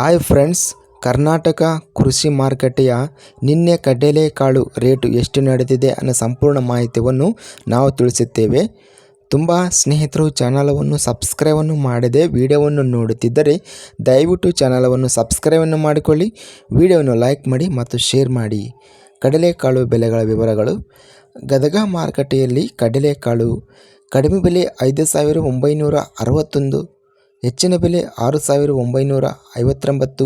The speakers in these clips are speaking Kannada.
ಹಾಯ್ ಫ್ರೆಂಡ್ಸ್, ಕರ್ನಾಟಕ ಕೃಷಿ ಮಾರುಕಟ್ಟೆಯ ನಿನ್ನೆ ಕಡಲೆಕಾಳು ರೇಟು ಎಷ್ಟು ನಡೆದಿದೆ ಅನ್ನೋ ಸಂಪೂರ್ಣ ಮಾಹಿತಿಯನ್ನು ನಾವು ತಿಳಿಸುತ್ತೇವೆ. ತುಂಬ ಸ್ನೇಹಿತರು ಚಾನಲವನ್ನು ಸಬ್ಸ್ಕ್ರೈಬನ್ನು ಮಾಡದೆ ವಿಡಿಯೋವನ್ನು ನೋಡುತ್ತಿದ್ದರೆ ದಯವಿಟ್ಟು ಚಾನಲವನ್ನು ಸಬ್ಸ್ಕ್ರೈಬನ್ನು ಮಾಡಿಕೊಳ್ಳಿ, ವಿಡಿಯೋವನ್ನು ಲೈಕ್ ಮಾಡಿ ಮತ್ತು ಶೇರ್ ಮಾಡಿ. ಕಡಲೆಕಾಳು ಬೆಲೆಗಳ ವಿವರಗಳು. ಗದಗ ಮಾರುಕಟ್ಟೆಯಲ್ಲಿ ಕಡಲೆಕಾಳು ಕಡಿಮೆ ಬೆಲೆ ಐದು ಸಾವಿರ ಒಂಬೈನೂರ ಅರವತ್ತೊಂದು ಹೆಚ್ಚಿನ ಬೆಲೆ ಆರು ಸಾವಿರ ಒಂಬೈನೂರ ಐವತ್ತೊಂಬತ್ತು,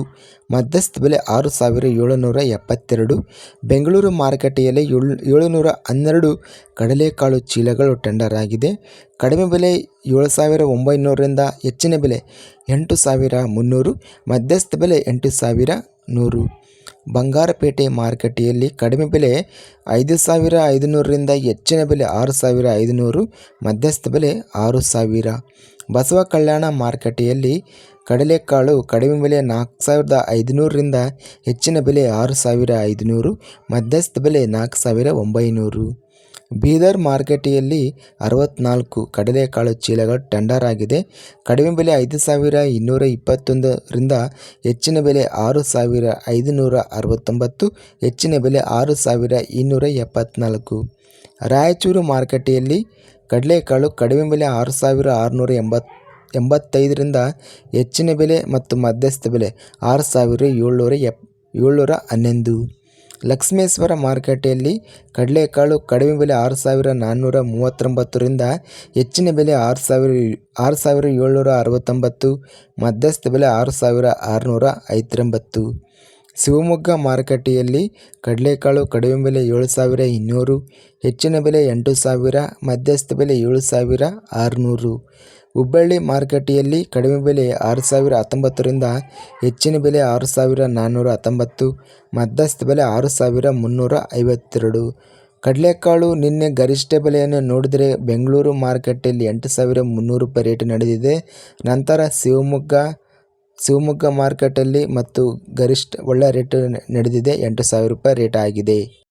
ಮಧ್ಯಸ್ಥ ಬೆಲೆ ಆರು ಸಾವಿರ ಏಳುನೂರ ಎಪ್ಪತ್ತೆರಡು, ಬೆಂಗಳೂರು ಮಾರುಕಟ್ಟೆಯಲ್ಲಿ ಏಳು, ಏಳುನೂರ ಹನ್ನೆರಡು ಕಡಲೆಕಾಳು ಚೀಲಗಳು ಟೆಂಡರ್ ಆಗಿದೆ. ಕಡಿಮೆ ಬೆಲೆ ಏಳು ಸಾವಿರ ಒಂಬೈನೂರರಿಂದ ಹೆಚ್ಚಿನ ಬೆಲೆ ಎಂಟು ಸಾವಿರ ಮುನ್ನೂರು, ಮಧ್ಯಸ್ಥ ಬೆಲೆ ಎಂಟು ಸಾವಿರ ನೂರು. ಬಂಗಾರಪೇಟೆ ಮಾರುಕಟ್ಟೆಯಲ್ಲಿ ಕಡಿಮೆ ಬೆಲೆ ಐದು ಸಾವಿರ ಐದುನೂರರಿಂದ ಹೆಚ್ಚಿನ ಬೆಲೆ ಆರು ಸಾವಿರ ಐದುನೂರು, ಮಧ್ಯಸ್ಥ ಬೆಲೆ ಆರು ಸಾವಿರ. ಬಸವ ಕಲ್ಯಾಣ ಮಾರುಕಟ್ಟೆಯಲ್ಲಿ ಕಡಲೆಕಾಳು ಕಡಿಮೆ ಬೆಲೆ ನಾಲ್ಕು ಸಾವಿರದ ಐದುನೂರರಿಂದ ಹೆಚ್ಚಿನ ಬೆಲೆ ಆರು ಸಾವಿರ ಐದುನೂರು, ಮಧ್ಯಸ್ಥ ಬೆಲೆ ನಾಲ್ಕು ಸಾವಿರ ಒಂಬೈನೂರು. ಬೀದರ್ ಮಾರುಕಟ್ಟೆಯಲ್ಲಿ ಅರವತ್ನಾಲ್ಕು ಕಡಲೆಕಾಳು ಚೀಲಗಳು ಟೆಂಡರ್ ಆಗಿದೆ. ಕಡಿಮೆ ಬೆಲೆ ಐದು ಸಾವಿರ ಇನ್ನೂರ ಇಪ್ಪತ್ತೊಂದರಿಂದ ಹೆಚ್ಚಿನ ಬೆಲೆ ಆರು ಸಾವಿರ ಐದುನೂರ ಅರವತ್ತೊಂಬತ್ತು, ಹೆಚ್ಚಿನ ಬೆಲೆ ಆರು ಸಾವಿರ ಇನ್ನೂರ ಎಪ್ಪತ್ನಾಲ್ಕು. ರಾಯಚೂರು ಮಾರುಕಟ್ಟೆಯಲ್ಲಿ ಕಡಲೆಕಾಳು ಕಡಿಮೆ ಬೆಲೆ ಆರು ಸಾವಿರ ಆರುನೂರ ಎಂಬತ್ತು ಎಂಬತ್ತೈದರಿಂದ ಹೆಚ್ಚಿನ ಬೆಲೆ ಮತ್ತು ಮಧ್ಯಸ್ಥ ಬೆಲೆ ಆರು ಸಾವಿರ ಏಳ್ನೂರ ಎಪ್, ಏಳ್ನೂರ ಹನ್ನೊಂದು. ಲಕ್ಷ್ಮೇಶ್ವರ ಮಾರುಕಟ್ಟೆಯಲ್ಲಿ ಕಡಲೆಕಾಳು ಕಡಿಮೆ ಬೆಲೆ ಆರು ಸಾವಿರ ನಾನ್ನೂರ ಮೂವತ್ತೊಂಬತ್ತರಿಂದ ಹೆಚ್ಚಿನ ಬೆಲೆ ಆರು ಸಾವಿರ ಆರು ಸಾವಿರ ಏಳ್ನೂರ ಅರವತ್ತೊಂಬತ್ತು, ಮಧ್ಯಸ್ಥ ಬೆಲೆ ಆರು ಸಾವಿರ ಆರುನೂರ ಐವತ್ತೊಂಬತ್ತು. ಶಿವಮೊಗ್ಗ ಮಾರುಕಟ್ಟೆಯಲ್ಲಿ ಕಡಲೆಕಾಳು ಕಡಿಮೆ ಬೆಲೆ ಏಳು ಸಾವಿರ ಇನ್ನೂರು, ಹೆಚ್ಚಿನ ಬೆಲೆ ಎಂಟು ಸಾವಿರ, ಮಧ್ಯಸ್ಥ ಬೆಲೆ ಏಳು ಸಾವಿರ ಆರುನೂರು. ಹುಬ್ಬಳ್ಳಿ ಮಾರುಕಟ್ಟೆಯಲ್ಲಿ ಕಡಿಮೆ ಬೆಲೆ ಆರು ಸಾವಿರ ಹತ್ತೊಂಬತ್ತರಿಂದ ಹೆಚ್ಚಿನ ಬೆಲೆ ಆರು ಸಾವಿರ ನಾನ್ನೂರ ಹತ್ತೊಂಬತ್ತು, ಮಧ್ಯಸ್ಥ ಬೆಲೆ ಆರು ಸಾವಿರ ಮುನ್ನೂರ ಐವತ್ತೆರಡು. ಕಡಲೆಕಾಳು ನಿನ್ನೆ ಗರಿಷ್ಠ ಬೆಲೆಯನ್ನು ನೋಡಿದರೆ ಬೆಂಗಳೂರು ಮಾರುಕಟ್ಟೆಯಲ್ಲಿ ಎಂಟು ಸಾವಿರ ಮುನ್ನೂರು ರೂಪಾಯಿ ರೇಟ್ ನಡೆದಿದೆ. ನಂತರ ಶಿವಮೊಗ್ಗ ಶಿವಮೊಗ್ಗ ಮಾರ್ಕೆಟಲ್ಲಿ ಮತ್ತು ಗರಿಷ್ಠ ಒಳ್ಳೆ ರೇಟ್ ನಡೆದಿದೆ. ಎಂಟು ಸಾವಿರ ರೂಪಾಯಿ ರೇಟ್ ಆಗಿದೆ.